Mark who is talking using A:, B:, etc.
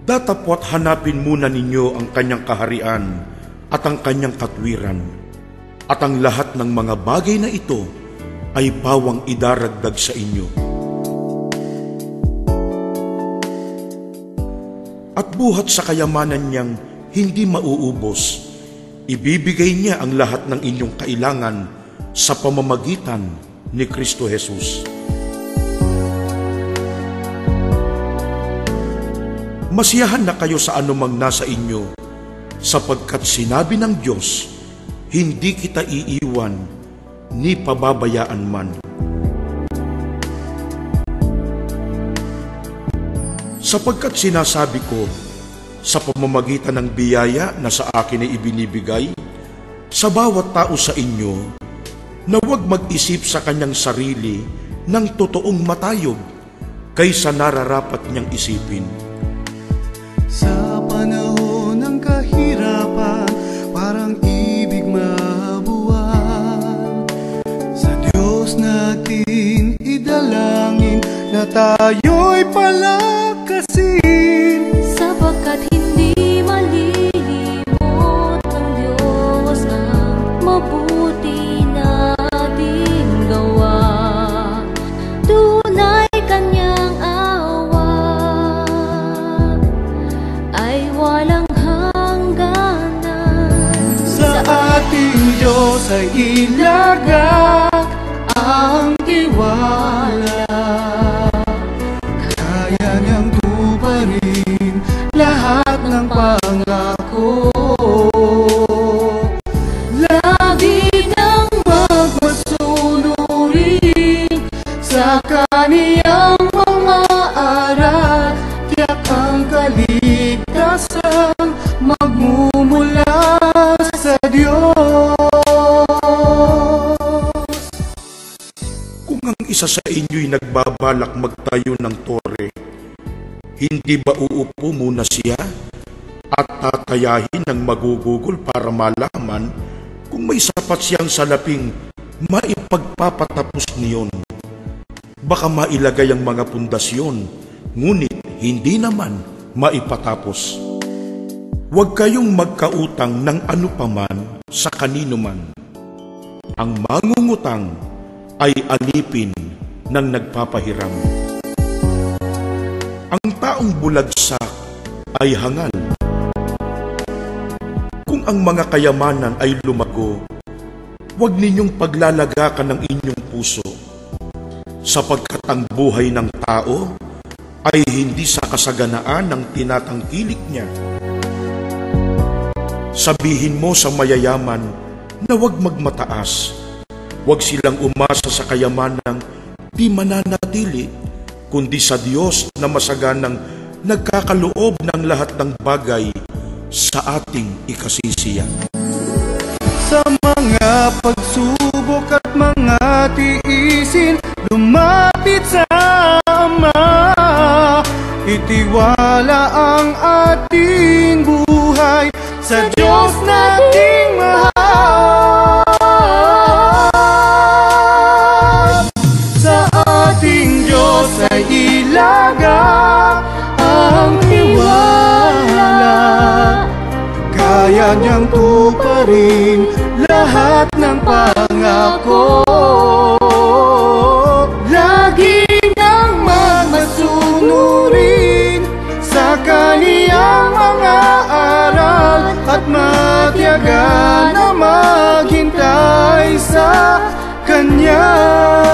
A: Datapwat hanapin muna ninyo ang kanyang kaharian at ang kanyang katwiran. At ang lahat ng mga bagay na ito ay bawang idaragdag sa inyo. At buhat sa kayamanan niyang hindi mauubos, ibibigay niya ang lahat ng inyong kailangan sa pamamagitan ni Kristo Jesus. Masiyahan na kayo sa anumang nasa inyo, sapagkat sinabi ng Diyos, hindi kita iiwan ni pababayaan man. Sapagkat sinasabi ko, sa pamamagitan ng biyaya na sa akin ay ibinibigay, sa bawat tao sa inyo, na huwag mag-isip sa kanyang sarili ng totoong matayog kaysa nararapat niyang isipin
B: sa panahon ng kahirapan, parang ibig mabuwan. Sa Diyos natin idalangin na tayo'y palakasin.
C: Walang hangganan.
B: Sa ating Diyos ay ilagak ang tiwala. Kaya niyang tuparin lahat ng pangako. Lagi nang magmasunurin sa kaniyang
A: nagbabalak magtayo ng tore, hindi ba uupo muna siya at tatayahin ng magugugol para malaman kung may sapat siyang salaping maipagpapatapos niyon? Baka mailagay ang mga pundasyon, ngunit hindi naman maipatapos. Huwag kayong magkautang ng ano paman sa kanino man. Ang mangungutang ay alipin ng nagpapahiram. Ang taong bulagsak ay hangal. Kung ang mga kayamanan ay lumago, huwag ninyong paglalagakan ng inyong puso, sapagkat ang buhay ng tao ay hindi sa kasaganaan ng tinatangkilik niya. Sabihin mo sa mayayaman na huwag magmataas, huwag silang umasa sa kayamanang di mananatili, kundi sa Diyos na masaganang nagkakaloob ng lahat ng bagay sa ating ikasisiya.
B: Sa mga pagsubok at mga tiisin Lumapit sa Ama Itiwala ang ay ilaga ang tiwala. Kaya niyang tuparin lahat ng pangako. Lagi nang magmasunurin sa kaniyang mga aral At matiyaga na maghintay sa kanya